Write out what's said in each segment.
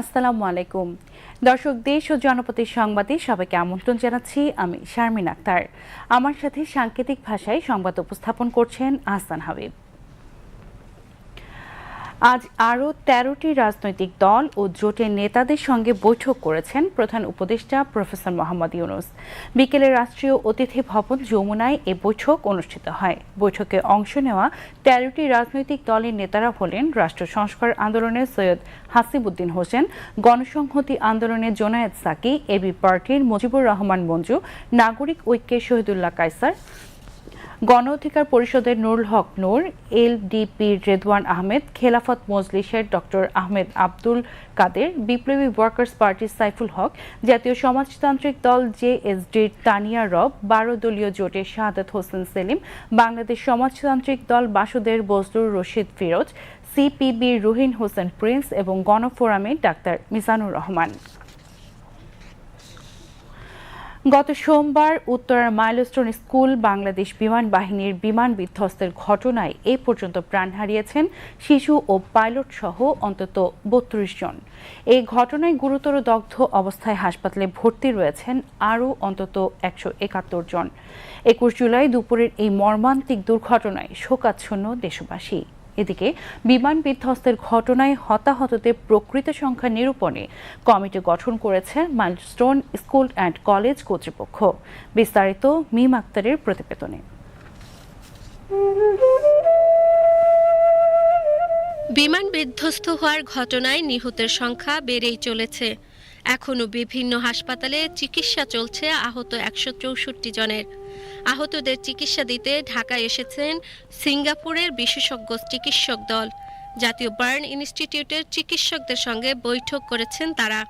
আসসালামু আলাইকুম। দর্শক, দেশ ও জনপতির সংবাদে সবাইকে আমন্ত্রণ জানাচ্ছি আমি শারমিন আক্তার। আমার সাথে সাংকেতিক ভাষায় সংবাদ উপস্থাপন করছেন আহসান হাবিব। আজ আরও তেরোটি রাজনৈতিক দল ও জোটের নেতাদের সঙ্গে বৈঠক করেছেন প্রধান উপদেষ্টা প্রফেসর মোহাম্মদ ইউনুস। বিকেলে রাষ্ট্রীয় অতিথি ভবন যমুনায় এ বৈঠক অনুষ্ঠিত হয়। বৈঠকে অংশ নেওয়া তেরোটি রাজনৈতিক দলের নেতারা হলেন রাষ্ট্র সংস্কার আন্দোলনের সৈয়দ হাসিবুদ্দিন হোসেন, গণসংহতি আন্দোলনের জোনায়েদ সাকি এবি পার্টির মুজিবুর রহমান মঞ্জু, নাগরিক ঐক্যের শহীদুল্লাহ কায়সার গণ অধিকার পরিষদের নুরুল হক নূর এলডিপির রেদওয়ান আহমেদ, খেলাফত মজলিসের ডক্টর আহমেদ আব্দুল কাদের, বিপ্লবী ওয়ার্কার্স পার্টির সাইফুল হক, জাতীয় সমাজতান্ত্রিক দল জেএসডির তানিয়া রব, বারো দলীয় জোটের শাহাদাত হোসেন সেলিম, বাংলাদেশ সমাজতান্ত্রিক দল বাসুদের বজলুর রশিদ ফিরোজ সিপিবি রুহিন হোসেন প্রিন্স এবং গণফোরামে ডাক্তার মিজানুর রহমান। গত সোমবার উত্তরার মাইলস্টোন স্কুল বাংলাদেশ বিমান বাহিনীর বিমান বিধ্বস্তের ঘটনায় এ পর্যন্ত প্রাণ হারিয়েছেন শিশু ও পাইলট সহ অন্তত বত্রিশ জন। এই ঘটনায় গুরুতর দগ্ধ অবস্থায় হাসপাতালে ভর্তি রয়েছেন আরও অন্তত একশো একাত্তর জন। একুশ জুলাই দুপুরের এই মর্মান্তিক দুর্ঘটনায় শোকাচ্ছন্ন দেশবাসী। এদিকে বিমান বিধ্বস্তের ঘটনায় হতাহতদের প্রকৃত সংখ্যা নিরূপণে কমিটি গঠন করেছে মাইলস্টোন স্কুল অ্যান্ড কলেজ কর্তৃপক্ষ। বিস্তারিত মিম আক্তারের প্রতিবেদনে। বিমান বিধ্বস্ত হওয়ার ঘটনায় নিহতের সংখ্যা বেড়েই চলেছে। এখনও বিভিন্ন হাসপাতালে চিকিৎসা চলছে আহত একশো চৌষট্টি জনের। আহতদের চিকিৎসা দিতে ঢাকায় এসেছেন সিঙ্গাপুরের বিশেষজ্ঞ চিকিৎসক দল। জাতীয় বার্ন ইনস্টিটিউটের চিকিৎসকদের সঙ্গে বৈঠক করেছেন তারা।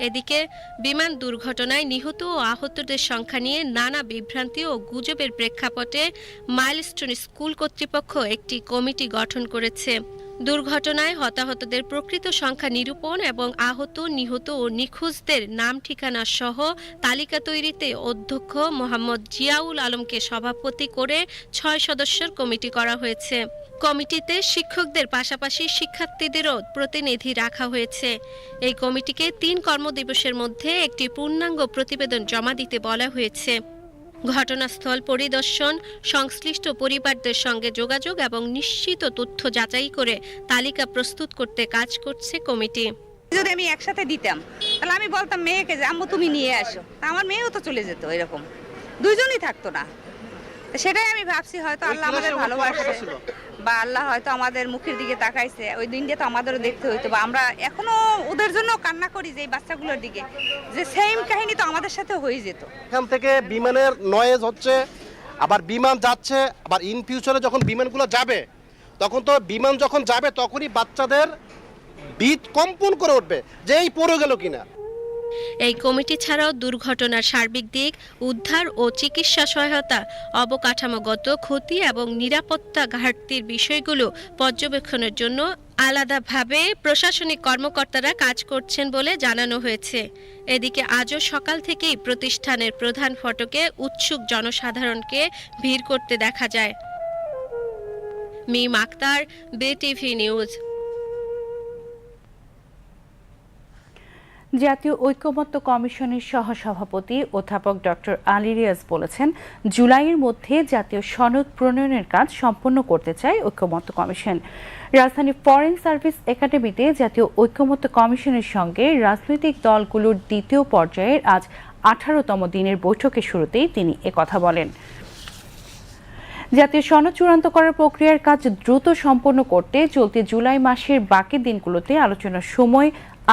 এদিকে বিমান দুর্ঘটনায় নিহত ও আহতদের সংখ্যা নিয়ে নানা বিভ্রান্তি ও গুজবের প্রেক্ষাপটে মাইলস্টোন স্কুল কর্তৃপক্ষ একটি কমিটি গঠন করেছে। দুর্ঘটনায় হতাহতদের প্রকৃত সংখ্যা নিরূপণ এবং আহত, নিহত ও নিখোঁজদের নাম, ঠিকানা সহ তালিকা তৈরিতে অধ্যক্ষ মোহাম্মদ জিয়াউল আলমকে সভাপতি করে ছয় সদস্যের কমিটি করা হয়েছে। কমিটিতে শিক্ষকদের পাশাপাশি শিক্ষার্থীদেরও প্রতিনিধি রাখা হয়েছে। এই কমিটিকে তিন কর্মদিবসের মধ্যে একটি পূর্ণাঙ্গ প্রতিবেদন জমা দিতে বলা হয়েছে। ঘটনাস্থল পরিদর্শন, সংশ্লিষ্ট পরিবারদের সঙ্গে যোগাযোগ এবং নিশ্চিত তথ্য যাচাই করে তালিকা প্রস্তুত করতে কাজ করছে কমিটি। যদি আমি একসাথে দিতাম, তাহলে আমি বলতাম, মেয়েকে যে, আম্মু তুমি নিয়ে আসো। আমার মেয়েও তো চলে যেত এরকম। দুইজনই থাকতো না। সেটাই আমি ভাবছি হয়তো আল্লাহ আমাদের ভালোবাসছে বা আল্লাহ হয়তো আমাদের মুখের দিকে তাকাইছে ওই দিনটা তো আমাদেরও দেখতে হইতো। বা আমরা এখনও ওদের জন্য কান্না করি যে এই বাচ্চাগুলোর দিকে। যে সেম কাহিনী তো আমাদের সাথে হয়ে যেত। এখান থেকে বিমানের নয়েজ হচ্ছে আবার বিমান যাচ্ছে আবার ইন ফিউচারে যখন বিমানগুলো যাবে তখন তো বিমান যখন যাবে তখনই বাচ্চাদের বিদ কম্পন করে উঠবে যে এই পড়ে গেল কিনা। এই কমিটি ছাড়াও দুর্ঘটনার সার্বিক দিক, উদ্ধার ও চিকিৎসা সহায়তা, অবকাঠামোগত ক্ষতি এবং নিরাপত্তা ঘাটতির বিষয়গুলো পর্যবেক্ষণের জন্য আলাদাভাবে প্রশাসনিক কর্মকর্তারা কাজ করছেন বলে জানানো হয়েছে। এদিকে আজও সকাল থেকেই প্রতিষ্ঠানের প্রধান ফটকে উৎসুক জনসাধারণকে ভিড় করতে দেখা যায়। Mim Akter BTV news. জাতীয় ঐক্যমত্য কমিশনের সহসভাপতি অধ্যাপক ডক্টর আলী রিয়াজ বলেছেন, জুলাইয়ের মধ্যে জাতীয় সনদ প্রণয়নের কাজ সম্পন্ন করতে চায় ঐক্যমত্য কমিশন। রাজধানীর ফরেন সার্ভিস একাডেমিতে জাতীয় ঐক্যমত্য কমিশনের সঙ্গে রাজনৈতিক দলগুলোর দ্বিতীয় পর্যায়ের আজ আঠারোতম দিনের বৈঠকের শুরুতেই তিনি একথা বলেন। জাতীয় সনদ চূড়ান্ত করার প্রক্রিয়ার কাজ দ্রুত সম্পন্ন করতে চলতি জুলাই মাসের বাকি দিনগুলোতে আলোচনার সময়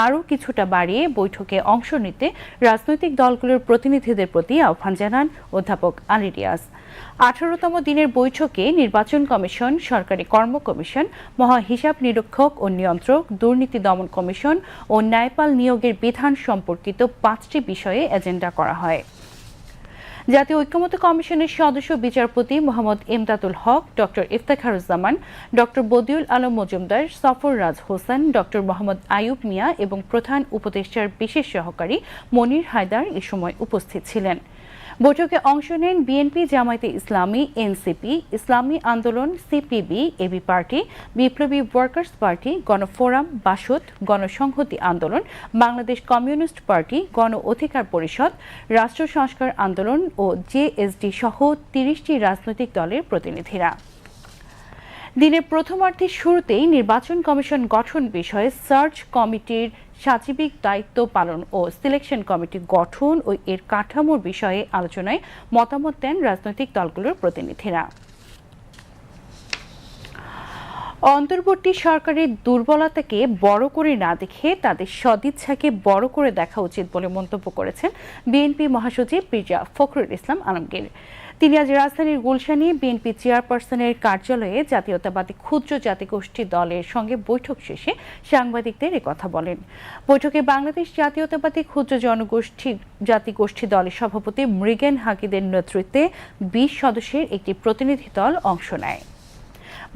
আরও কিছুটা বাড়িয়ে বৈঠকে অংশ নিতে রাজনৈতিক দলগুলোর প্রতিনিধিদের প্রতি আহ্বান জানান অধ্যাপক আলী রিয়াজ আঠারোতম দিনের বৈঠকে নির্বাচন কমিশন, সরকারি কর্ম কমিশন মহা হিসাব নিরীক্ষক ও নিয়ন্ত্রক, দুর্নীতি দমন কমিশন ও ন্যায়পাল নিয়োগের বিধান সম্পর্কিত পাঁচটি বিষয়ে এজেন্ডা করা হয়। জাতীয় ঐক্যমত্য কমিশনের সদস্য বিচারপতি Mohammad Imdadul Haque, doctor Iftekharuzzaman, doctor Badiul Alam Majumdar, Safar Raj Hossain, doctor Mohammad Ayub Mia এবং প্রধান উপদেষ্টার বিশেষ সহকারী মনির হায়দার এ সময় উপস্থিত ছিলেন। বৈঠকে অংশ নেন বিএনপি, জামায়াতে Islami, NCP, Islami Andolan, CPB, AB Party, Biplobi Workers Party, Gonoforum, Basad, Gonosamhati Andolan, Bangladesh Communist party, গণ অধিকার পরিষদ রাষ্ট্র সংস্কার আন্দোলন ও জেএসডি সহ তিরিশটি রাজনৈতিক দলের প্রতিনিধিরা। দিনের প্রথমার্ধের শুরুতেই নির্বাচন কমিশন গঠন বিষয়ে সার্চ কমিটির সাচিবিক দায়িত্ব পালন ও সিলেকশন কমিটি গঠন ও এর কাঠামোর বিষয়ে আলোচনায় মতামত দেন রাজনৈতিক দলগুলোর প্রতিনিধিরা। অন্তর্বর্তী সরকারের দুর্বলতাকে বড় করে না দেখে তাদের সদিচ্ছাকে বড় করে দেখা উচিত বলে মন্তব্য করেছেন বিএনপি মহাসচিব মির্জা ফখরুল ইসলাম আলমগীর। তিনি আজ রাজধানীর গুলশানে বিএনপি চেয়ারপারসনের কার্যালয়ে জাতীয়তাবাদী ক্ষুদ্র জাতিগোষ্ঠী দলের সঙ্গে বৈঠক শেষে সাংবাদিকদের কথা বলেন। বৈঠকে বাংলাদেশ জাতীয়তাবাদী ক্ষুদ্র জনগোষ্ঠী জাতিগোষ্ঠী দলের সভাপতি মৃগেন হাকিদের নেতৃত্বে বিশ সদস্যের একটি প্রতিনিধি দল অংশ নেয়।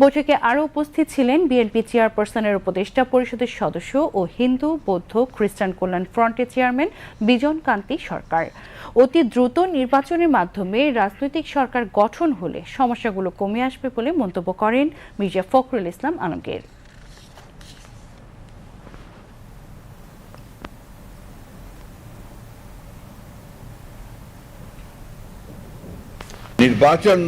বৈঠকে আরও উপস্থিত ছিলেন বিএনপি চেয়ারপারসনের উপদেষ্টা পরিষদের সদস্য ও হিন্দু, বৌদ্ধ, খ্রিস্টান কল্যাণ ফ্রন্টের চেয়ারম্যান বিজন কান্তি সরকার। অতি দ্রুত নির্বাচনের মাধ্যমে রাজনৈতিক সরকার গঠন হলে সমস্যাগুলো কমে আসবে বলে মন্তব্য করেন মির্জা ফখরুল ইসলাম আলমগীর। নির্বাচন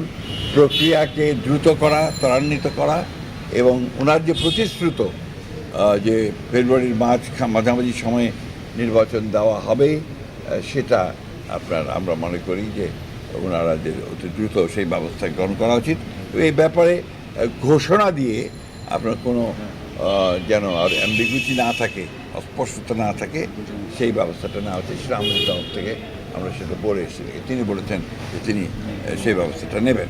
প্রক্রিয়াকে দ্রুত করা, ত্বরান্বিত করা এবং ওনার যে প্রতিশ্রুত যে ফেব্রুয়ারির মাঝ মাঝামাঝি সময়ে নির্বাচন দেওয়া হবে সেটা আপনার, আমরা মনে করি যে ওনারা যে অতি দ্রুত সেই ব্যবস্থা গ্রহণ করা উচিত। এই ব্যাপারে ঘোষণা দিয়ে আপনার কোনো যেন আর অ্যাম্বিগুইটি না থাকে, অস্পষ্টতা না থাকে, সেই ব্যবস্থাটা নেওয়া উচিত। সেটা আমাদের তরফ থেকে আমরা সেটা বলে এসেছি। তিনি বলেছেন যে তিনি সেই ব্যবস্থাটা নেবেন।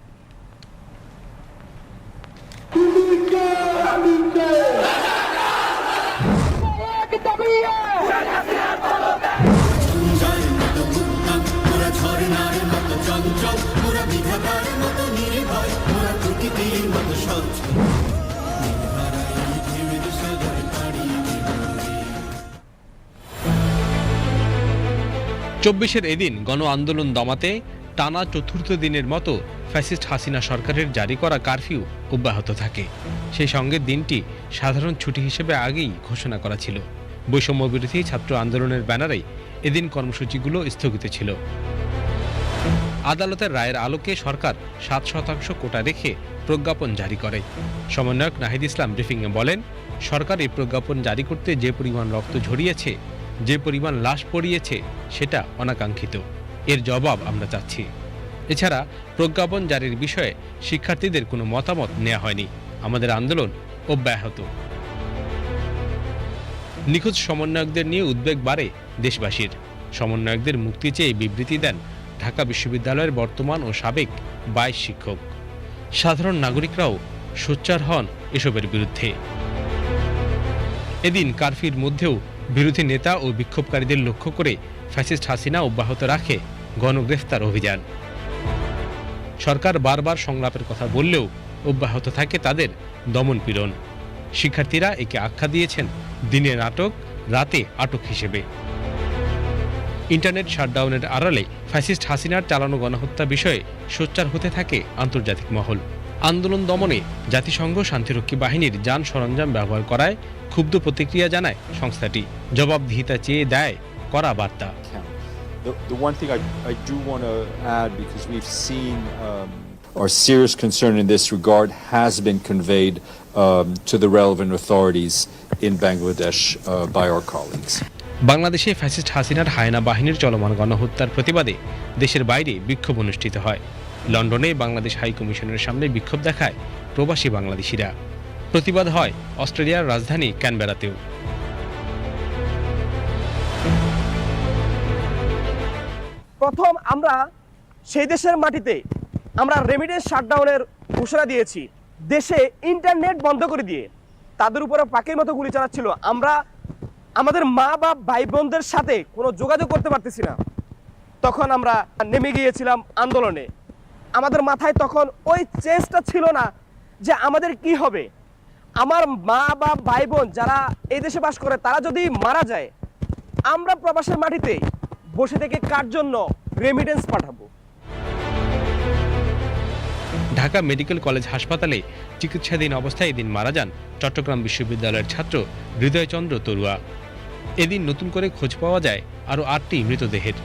চব্বিশের এদিন গণ আন্দোলন দমাতে টানা চতুর্থ দিনের মতো ফ্যাসিস্ট হাসিনা সরকারের জারি করা কারফিউ অব্যাহত থাকে। সেই সঙ্গে দিনটি সাধারণ ছুটি হিসেবে আগেই ঘোষণা করা ছিল। বৈষম্য বিরোধী ছাত্র আন্দোলনের ব্যানারে এদিন কর্মসূচিগুলো স্থগিত ছিল। আদালতের রায়ের আলোকে সরকার সাত শতাংশ কোটা রেখে প্রজ্ঞাপন জারি করে। সমন্বয়ক নাহিদ ইসলাম ব্রিফিংয়ে বলেন, সরকার এই প্রজ্ঞাপন জারি করতে যে পরিমাণ রক্ত ঝরিয়েছে, যে পরিমাণ লাশ পড়িয়েছে, সেটা অনাকাঙ্ক্ষিত। এর জবাব আমরা চাচ্ছি। এছাড়া প্রজ্ঞাপন জারির বিষয়ে শিক্ষার্থীদের কোনো মতামত নেওয়া হয়নি। আমাদের আন্দোলন অব্যাহত। নিখোঁজ সমন্বয়কদের নিয়ে উদ্বেগ বাড়ে দেশবাসীর। সমন্বয়কদের মুক্তি চেয়ে বিবৃতি দেন ঢাকা বিশ্ববিদ্যালয়ের বর্তমান ও সাবেক বাইশ শিক্ষক। সাধারণ নাগরিকরাও সোচ্চার হন এসবের বিরুদ্ধে। এদিন কারফির মধ্যেও বিরোধী নেতা ও বিক্ষোভকারীদের লক্ষ্য করে ফ্যাসিস্ট হাসিনা অব্যাহত রাখে গণগ্রেফতার অভিযান। সরকার বারবার সংলাপের কথা বললেও অব্যাহত থাকে তাদের দমনপীড়ন শিক্ষার্থীরা একে আখ্যা দিয়েছেন দিনে নাটক রাতে আটক হিসেবে। ইন্টারনেট শাটডাউনের আড়ালে ফ্যাসিস্ট হাসিনার চালানো গণহত্যা বিষয়ে সোচ্চার হতে থাকে আন্তর্জাতিক মহল। আন্দোলন দমনে জাতিসংঘ শান্তিরক্ষী বাহিনীর যান সরঞ্জাম ব্যবহার করায় ক্ষুব্ধ প্রতিক্রিয়া জানায় সংস্থাটি। জবাবদিহিতা চেয়ে দেয় করা বার্তা. The, the one thing I, I do want to add, because we've seen um, our serious concern in this regard has been conveyed um, to the relevant authorities in Bangladesh uh, by our colleagues. বাংলাদেশে fascist হাসিনার হায়না বাহিনীর চলমান গণহত্যার প্রতিবাদে দেশের বাইরে বিক্ষোভ অনুষ্ঠিত হয় লন্ডনে বাংলাদেশ হাই কমিশনের সামনে বিক্ষোভ দেখায় প্রবাসী বাংলাদেশিরা প্রতিবাদ হয় অস্ট্রেলিয়ার রাজধানী ক্যানবেরাতেও প্রথম আমরা সেই দেশের মাটিতে আমরা রেমিডেন্স শাটডাউনের ঘোষণা দিয়েছি। দেশে ইন্টারনেট বন্ধ করে দিয়ে তাদের উপরে পাখির মতো গুলি চালাচ্ছিল। আমরা আমাদের মা বা ভাই বোনদের সাথে কোনো যোগাযোগ করতে পারতেছি না। তখন আমরা নেমে গিয়েছিলাম আন্দোলনে। আমাদের মাথায় তখন ওই চেঞ্জটা ছিল না যে আমাদের কি হবে। আমার মা বা ভাই বোন যারা এই দেশে বাস করে, তারা যদি মারা যায়, আমরা প্রবাসের মাটিতে বসে থেকে কার জন্য রেমিডেন্স পাঠাবো? ঢাকা মেডিকেল কলেজ হাসপাতালে চিকিৎসাধীন অবস্থায় এদিন মারা যান চট্টগ্রাম বিশ্ববিদ্যালয়ের ছাত্র হৃদয়চন্দ্র তরুয়া। এদিন নতুন করে খোঁজ পাওয়া যায় আরও আটটি মৃতদেহের।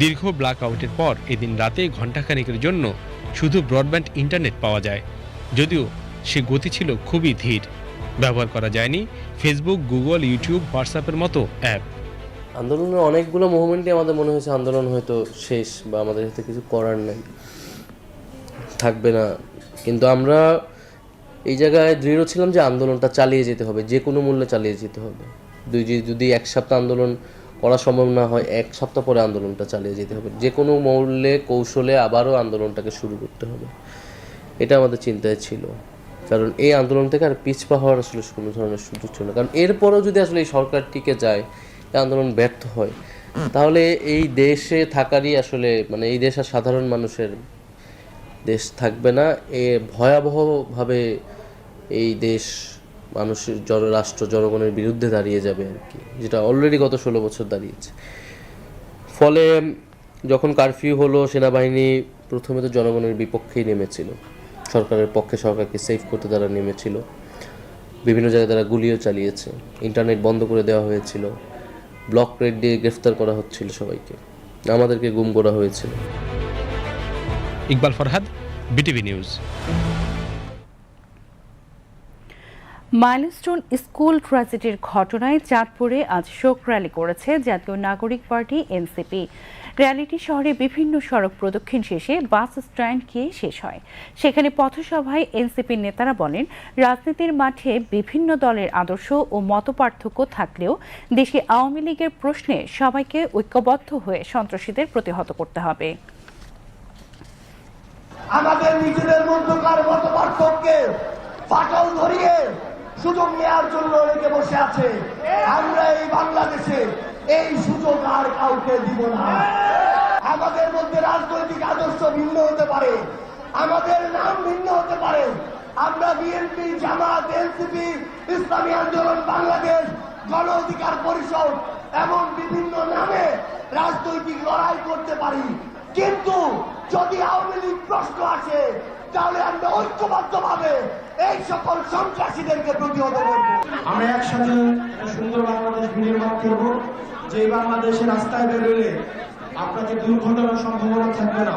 দীর্ঘ ব্ল্যাক আউটের পর এদিন রাতে ঘণ্টাখানেকের জন্য শুধু ব্রডব্যান্ড ইন্টারনেট পাওয়া যায়, যদিও সে গতি ছিল খুবই ধীর। ব্যবহার করা যায়নি। ফেসবুক গুগল ইউটিউব হোয়াটসঅ্যাপের মতো অ্যাপ আন্দোলনের অনেকগুলো মুভমেন্টই আমাদের মনে হয়েছে আন্দোলন হয়তো শেষ বা আমাদের হাতে কিছু করার নেই। থাকবে না। কিন্তু আমরা এই জায়গায় দৃঢ় ছিলাম যে আন্দোলনটা চালিয়ে যেতে হবে, যে কোনো মূল্যে চালিয়ে যেতে হবে। দুই যদি এক সপ্তাহ আন্দোলন করা সম্ভব না হয়, এক সপ্তাহ পরে আন্দোলনটা চালিয়ে যেতে হবে। যে কোনো মূল্যে, কৌশলে আবারও আন্দোলনটাকে শুরু করতে হবে। এটা আমাদের চিন্তায় ছিল। কারণ এই আন্দোলন থেকে আর পিছপা হওয়ার আসলে কোনো ধরনের সুযোগ ছিল না। কারণ এরপরও যদি আসলে এই সরকার টিকে যায়, এই আন্দোলন ব্যর্থ হয়, তাহলে এই দেশে থাকারই আসলে মানে এই দেশের সাধারণ মানুষের দেশ থাকবে না। এ ভয়াবহভাবে এই দেশ মানুষের জন, রাষ্ট্র, জনগণের বিরুদ্ধে দাঁড়িয়ে যাবে আর কি, যেটা অলরেডি গত ষোলো বছর দাঁড়িয়েছে। ফলে যখন কারফিউ হলো, সেনাবাহিনী প্রথমে তো জনগণের বিপক্ষেই নেমেছিল। সরকারের পক্ষে সরকারকে সেভ করতে তারা নেমেছিল। বিভিন্ন জায়গায় তারা গুলিও চালিয়েছে। ইন্টারনেট বন্ধ করে দেওয়া হয়েছিল। ব্লক রেড দিয়ে গ্রেফতার করা হচ্ছিল সবাইকে। আমাদেরকে গুম করা হয়েছিল। Iqbal Farhad BTV news. Milestone school ট্র্যাজেডির ঘটনায় চাঁদপুরে আজ শোক র্যালি করেছে জাতীয় নাগরিক পার্টি এনসিপি। র্যালিটি শহরে বিভিন্ন সড়ক প্রদক্ষিণ শেষে বাস স্ট্যান্ড গিয়ে শেষ হয়। সেখানে পথসভায় এনসিপির নেতারা বলেন, রাজনীতির মাঠে বিভিন্ন দলের আদর্শ ও মতপার্থক্য থাকলেও দেশে আওয়ামী লীগের প্রশ্নে সবাইকে ঐক্যবদ্ধ হয়ে সন্ত্রাসীদের প্রতিহত করতে হবে। আমাদের নিজেদের মধ্যকার মত পার্থক্যে ফাটল ধরিয়ে সুযোগ নেওয়ার জন্য অনেকে বসে আছে। আমরা এই বাংলাদেশে এই সুযোগ আর কাউকে দিব না। আমাদের মধ্যে রাজনৈতিক আদর্শ ভিন্ন হতে পারে। আমাদের নাম ভিন্ন হতে পারে। আমরা বিএনপি জামাত এনসিপি ইসলামী আন্দোলন, বাংলাদেশ, গণ অধিকার পরিষদ এমন বিভিন্ন নামে রাজনৈতিক লড়াই করতে পারি। কিন্তু যদি আওয়ামী লীগ প্রশ্ন আসে, তাহলে আমরা ঐক্যবদ্ধভাবে এই সকল সন্ত্রাসীদেরকে প্রতিহত করব। আমরা একসাথে সুন্দর বাংলাদেশ বিনির্মাণ করব যে বাংলাদেশে রাস্তায় বেরোলে আপনাদের দুর্ঘটনার সম্ভাবনা থাকবে না।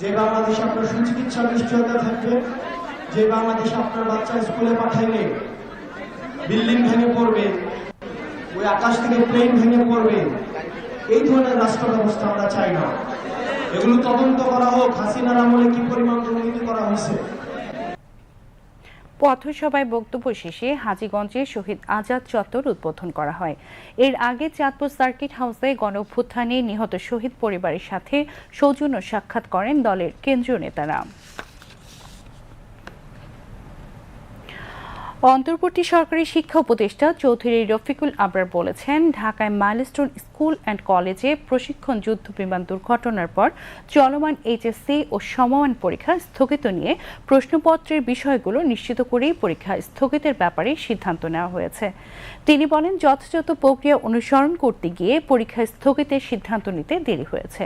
যে বাংলাদেশে আপনার সুচিকিৎসা নিশ্চয়তা থাকবে, যে বাংলাদেশে আপনার বাচ্চা স্কুলে পাঠাইলে বিল্ডিং ভেঙে পড়বে, ওই আকাশ থেকে প্লেন ভেঙে পড়বে, এই ধরনের রাষ্ট্র ব্যবস্থা আমরা চাই না। এগুলো তদন্ত করা হোক, হাসিনার আমলে কি পরিমাণ দুর্নীতি করা হয়েছে? পথসভায় বক্তব্য শেষে হাজীগঞ্জে শহীদ আজাদ চত্বর উদ্বোধন করা হয়। এর আগে চাঁদপুর সার্কিট হাউসে গণঅভ্যুত্থানে নিহত শহীদ পরিবারের সাথে সৌজন্য সাক্ষাৎ করেন দলের কেন্দ্রীয় নেতারা। অন্তর্বর্তী সরকারি শিক্ষা উপদেষ্টা চৌধুরী রফিকুল আবরার বলেছেন, ঢাকায় মাইলস্টোন স্কুল অ্যান্ড কলেজে প্রশিক্ষণ যুদ্ধ বিমান দুর্ঘটনার পর চলমান এইচএসসি ও সমমান পরীক্ষা স্থগিত নিয়ে প্রশ্নপত্রের বিষয়গুলো নিশ্চিত করেই পরীক্ষা স্থগিতের ব্যাপারে সিদ্ধান্ত নেওয়া হয়েছে। তিনি বলেন, যথাযথ প্রক্রিয়া অনুসরণ করতে গিয়ে পরীক্ষা স্থগিতের সিদ্ধান্ত নিতে দেরি হয়েছে।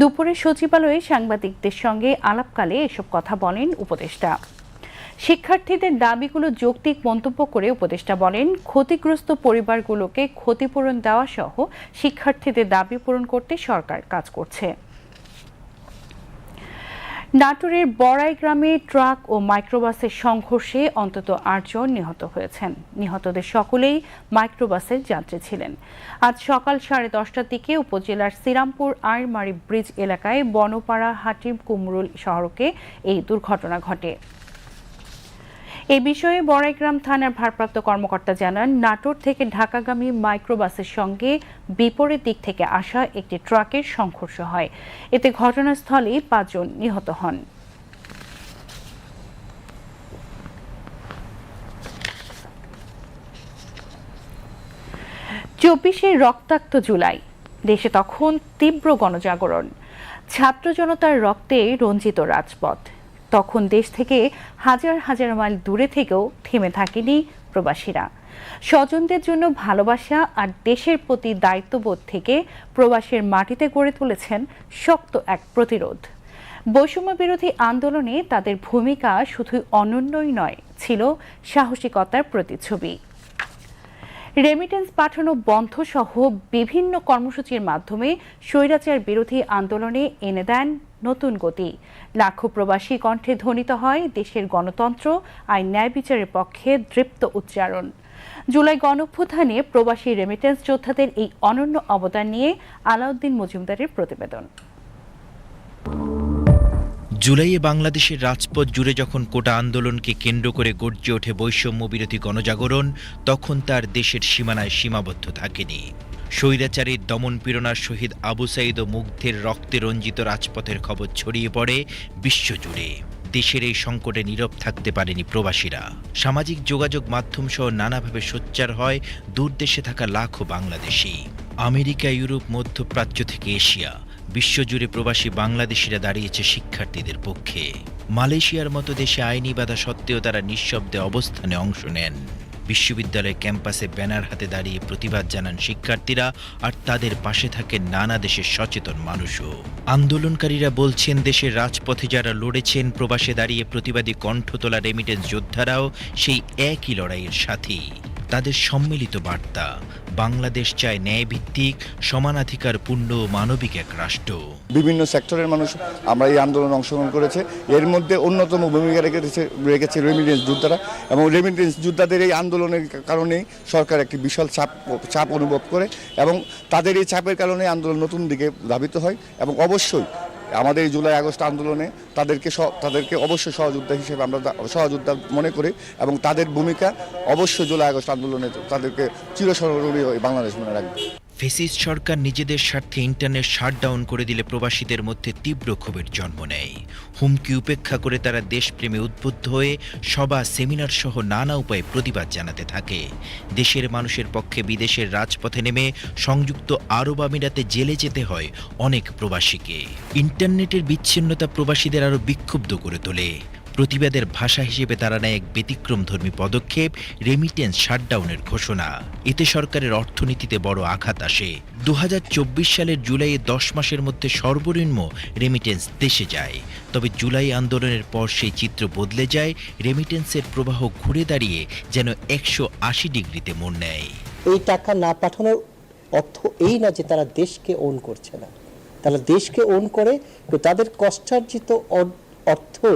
দুপুরে সচিবালয়ে সাংবাদিকদের সঙ্গে আলাপকালে এসব কথা বলেন উপদেষ্টা। শিক্ষার্থীদের দাবিগুলো যৌক্তিক মন্তব্য করে উপদেষ্টা বলেন, ক্ষতিগ্রস্ত পরিবারগুলোকে ক্ষতিপূরণ দেওয়া সহ শিক্ষার্থীদের দাবি পূরণ করতে সরকার কাজ করছে। নাটোরের বড়াই গ্রামে ট্রাক ও মাইক্রোবাসের সংঘর্ষে অন্তত আটজন নিহত হয়েছেন। নিহতদের সকলেই মাইক্রোবাসের যাত্রী ছিলেন। আজ সকাল সাড়ে দশটার দিকে উপজেলার শ্রীরামপুর আইরমারি ব্রিজ এলাকায় বনপাড়া হাটিম কুমরুল সড়কে এই দুর্ঘটনা ঘটে। এ বিষয়ে বড়াইগ্রাম থানার ভারপ্রাপ্ত কর্মকর্তা জানান, নাটোর থেকে ঢাকাগামী মাইক্রোবাসের সঙ্গে বিপরীত দিক থেকে আসা একটি ট্রাকের সংঘর্ষ হয়। এতে ঘটনাস্থলেই পাঁচজন নিহত হন। চব্বিশে রক্তাক্ত জুলাই, দেশে তখন তীব্র গণজাগরণ। ছাত্র জনতার রক্তে রঞ্জিত রাজপথ। তখন দেশ থেকে হাজার হাজার মাইল দূরে থেকেও থেমে থাকেনি প্রবাসীরা। স্বজনদের জন্য ভালোবাসা আর দেশের প্রতি দায়িত্ববোধ থেকে প্রবাসের মাটিতে গড়ে তুলেছেন শক্ত এক প্রতিরোধ। বৈষম্য বিরোধী আন্দোলনে তাদের ভূমিকা শুধু অনন্যই নয়, ছিল সাহসিকতার প্রতিচ্ছবি। রেমিটেন্স পাঠানো বন্ধ সহ বিভিন্ন কর্মসূচির মাধ্যমে স্বৈরাচার বিরোধী আন্দোলনে এনে দেন নতুন গতি। লাখো প্রবাসী কণ্ঠে ধ্বনিত হয় দেশের গণতন্ত্র, আইন ন্যায় বিচারের পক্ষে দৃপ্ত উচ্চারণ। জুলাই গণঅভ্যুত্থানে প্রবাসী রেমিটেন্স যোদ্ধাদের এই অনন্য অবদান নিয়ে আলাউদ্দিন মজুমদারের প্রতিবেদন। জুলাইয়ে বাংলাদেশের রাজপথ জুড়ে যখন কোটা আন্দোলনকে কেন্দ্র করে গর্জে ওঠে বৈষম্য বিরোধী গণজাগরণ, তখন তার দেশের সীমানায় সীমাবদ্ধ থাকেনি। স্বৈরাচারীর দমন পীড়নার শহীদ আবু সাইদ ও মুগ্ধের রক্তে রঞ্জিত রাজপথের খবর ছড়িয়ে পড়ে বিশ্বজুড়ে। দেশের এই সংকটে নীরব থাকতে পারেনি প্রবাসীরা। সামাজিক যোগাযোগ মাধ্যম সহ নানাভাবে সোচ্চার হয় দূর দেশে থাকা লাখো বাংলাদেশি। আমেরিকা, ইউরোপ, মধ্যপ্রাচ্য থেকে এশিয়া। বিশ্বজুড়ে প্রবাসী বাংলাদেশিরা দাঁড়িয়েছে শিক্ষার্থীদের পক্ষে। মালয়েশিয়ার মতো দেশে আইনি বাধা সত্ত্বেও তারা নিঃশব্দে অবস্থানে অংশ নেন। বিশ্ববিদ্যালয় ক্যাম্পাসে ব্যানার হাতে দাঁড়িয়ে প্রতিবাদ জানান শিক্ষার্থীরা আর তাদের পাশে থাকে নানা দেশের সচেতন মানুষও। আন্দোলনকারীরা বলছেন, দেশের রাজপথে যারা লড়েছেন, প্রবাসে দাঁড়িয়ে প্রতিবাদী কণ্ঠ তোলা রেমিটেন্স যোদ্ধারাও সেই একই লড়াইয়ের সাথী। তাদের সম্মিলিত বার্তা বাংলাদেশ চায় ন্যায়ভিত্তিক, সমানাধিকার পূর্ণ মানবিক এক রাষ্ট্র। বিভিন্ন সেক্টরের মানুষ আমরা এই আন্দোলনে অংশগ্রহণ করেছে। এর মধ্যে অন্যতম ভূমিকা রেখেছে রেখেছে রেমিটেন্স যোদ্ধারা এবং রেমিটেন্স যোদ্ধাদের এই আন্দোলনের কারণেই সরকার একটি বিশাল চাপ চাপ অনুভব করে এবং তাদের এই চাপের কারণে আন্দোলন নতুন দিকে ধাবিত হয় এবং অবশ্যই আমাদের এই জুলাই আগস্ট আন্দোলনে তাদেরকে তাদেরকে অবশ্যই সহযোদ্ধা হিসেবে আমরা সহযোদ্ধা মনে করি এবং তাদের ভূমিকা অবশ্যই জুলাই আগস্ট আন্দোলনে তাদেরকে চিরস্মরণীয় বাংলাদেশ মনে রাখবে। ফেসিস্ট সরকার নিজেদের স্বার্থে ইন্টারনেট শাটডাউন করে দিলে প্রবাসীদের মধ্যে তীব্র ক্ষোভের জন্ম নেয়। হুমকি উপেক্ষা করে তারা দেশপ্রেমে উদ্বুদ্ধ হয়ে সভা, সেমিনার সহ নানা উপায়ে প্রতিবাদ জানাতে থাকে। দেশের মানুষের পক্ষে বিদেশের রাজপথে নেমে সংযুক্ত আরব আমিরাতে জেলে যেতে হয় অনেক প্রবাসীকে। ইন্টারনেটের বিচ্ছিন্নতা প্রবাসীদের আরও বিক্ষুব্ধ করে তোলে। প্রতিবাদের ভাষা হিসেবে তারা নেয় এক ব্যতিক্রমধর্মী পদক্ষেপ রেমিটেন্স শাটডাউনের ঘোষণা। এতে সরকারের অর্থনীতিতে বড় আঘাত আসে। দু হাজার চব্বিশ সালের জুলাইয়ে দশ মাসের মধ্যে সর্বনিম্ন রেমিটেন্স দেশে যায়। তবে জুলাই আন্দোলনের পর সেই চিত্র বদলে যায় রেমিটেন্সের প্রবাহ ঘুরে দাঁড়িয়ে যেন একশো আশি ডিগ্রিতে মোড় নেয়। এই টাকা না পাঠানোর অর্থ এই না যে তারা দেশকে ওন করছে না। তারা দেশকে ওন করে, তাদের কষ্টার্জিত অর- অর্থ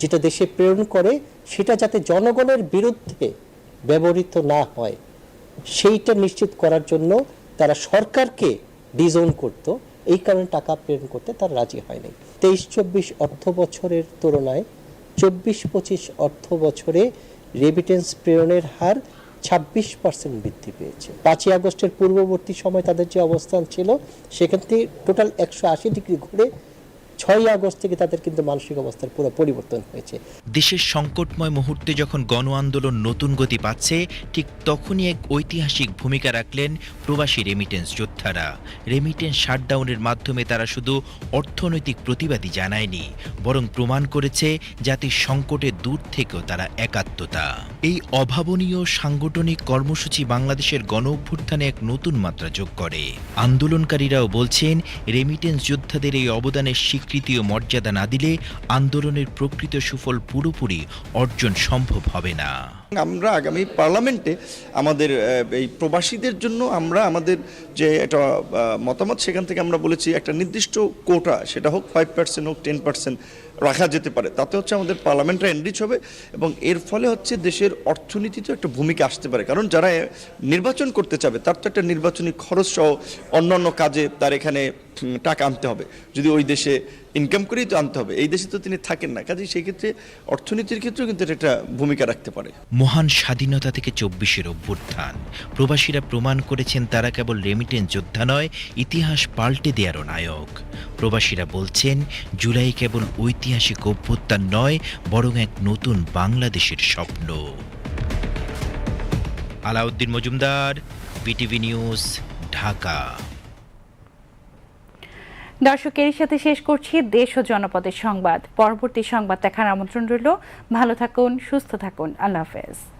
যেটা দেশে প্রেরণ করে, সেটা যাতে জনগণের বিরুদ্ধে ব্যবহৃত না হয়, সেইটা নিশ্চিত করার জন্য তারা সরকারকে ডিজোন করত। এই কারণে টাকা প্রেরণ করতে তারা রাজি হয়নি। তেইশ চব্বিশ অর্থ বছরের তুলনায় চব্বিশ পঁচিশ অর্থ বছরে রেমিটেন্স প্রেরণের হার ছাব্বিশ পার্সেন্ট বৃদ্ধি পেয়েছে। পাঁচই আগস্টের পূর্ববর্তী সময় তাদের যে অবস্থান ছিল, সেখান থেকে টোটাল একশো আশি ডিগ্রি ঘুরে ছয়ই আগস্ট থেকে তাদের কিন্তু মানসিক অবস্থার পুরো পরিবর্তন হয়েছে। দেশের সংকটময় মুহূর্তে যখন গণ আন্দোলন নতুন গতি পাচ্ছে, ঠিক তখনই এক ঐতিহাসিক ভূমিকা রাখলেন প্রবাসী রেমিটেন্স যোদ্ধারা। রেমিটেন্স শাটডাউনের মাধ্যমে তারা শুধু অর্থনৈতিক প্রতিবাদী জানায়নি, বরং প্রমাণ করেছে জাতির সংকটে দূর থেকেও তারা একাত্মতা। এই অভাবনীয় সাংগঠনিক কর্মসূচি বাংলাদেশের গণ অভ্যুত্থানে এক নতুন মাত্রা যোগ করে। আন্দোলনকারীরাও বলছেন রেমিটেন্স যোদ্ধাদের এই অবদানের স্বীকৃতি ও মর্যাদা না দিলে আন্দোলনের প্রকৃত সুফল পুরোপুরি অর্জন সম্ভব হবে না। আমরা আগামী পার্লামেন্টে আমাদের এই প্রবাসীদের জন্য আমরা আমাদের যে একটা মতামত, সেখান থেকে আমরা বলেছি একটা নির্দিষ্ট কোটা, সেটা হোক ফাইভ পার্সেন্ট হোক টেন পার্সেন্ট রাখা যেতে পারে। তাতে হচ্ছে আমাদের পার্লামেন্টটা এনরিচ হবে এবং এর ফলে হচ্ছে দেশের অর্থনীতিতে একটা ভূমিকা আসতে পারে। কারণ যারা নির্বাচন করতে চাবে, তার তো একটা নির্বাচনী খরচ সহ অন্যান্য কাজে তার এখানে টাকা আনতে হবে। যদি ওই দেশে ইনকাম করেই তো আনতে হবে। এই দেশে তো তিনি থাকেন না। কাজেই সেই ক্ষেত্রে অর্থনীতির ক্ষেত্রেও কিন্তু এটা একটা ভূমিকা রাখতে পারে। মহান স্বাধীনতা থেকে চব্বিশের অভ্যুত্থান। প্রবাসীরা প্রমাণ করেছেন তারা কেবল রেমিটেন্স যোদ্ধা নয়, ইতিহাস পাল্টে দেওয়ারও নায়ক। প্রবাসীরা বলছেন, জুলাই কেবল ঐতিহাসিক অভ্যুত্থান নয়, বরং এক নতুন বাংলাদেশের স্বপ্ন। Alauddin Majumdar, BTV news, Dhaka. দর্শক এর সাথে শেষ করছি দেশ ও জনপদের সংবাদ। পরবর্তী সংবাদ দেখার আমন্ত্রণ রইল। ভালো থাকুন, সুস্থ থাকুন। আল্লাহ হাফেজ।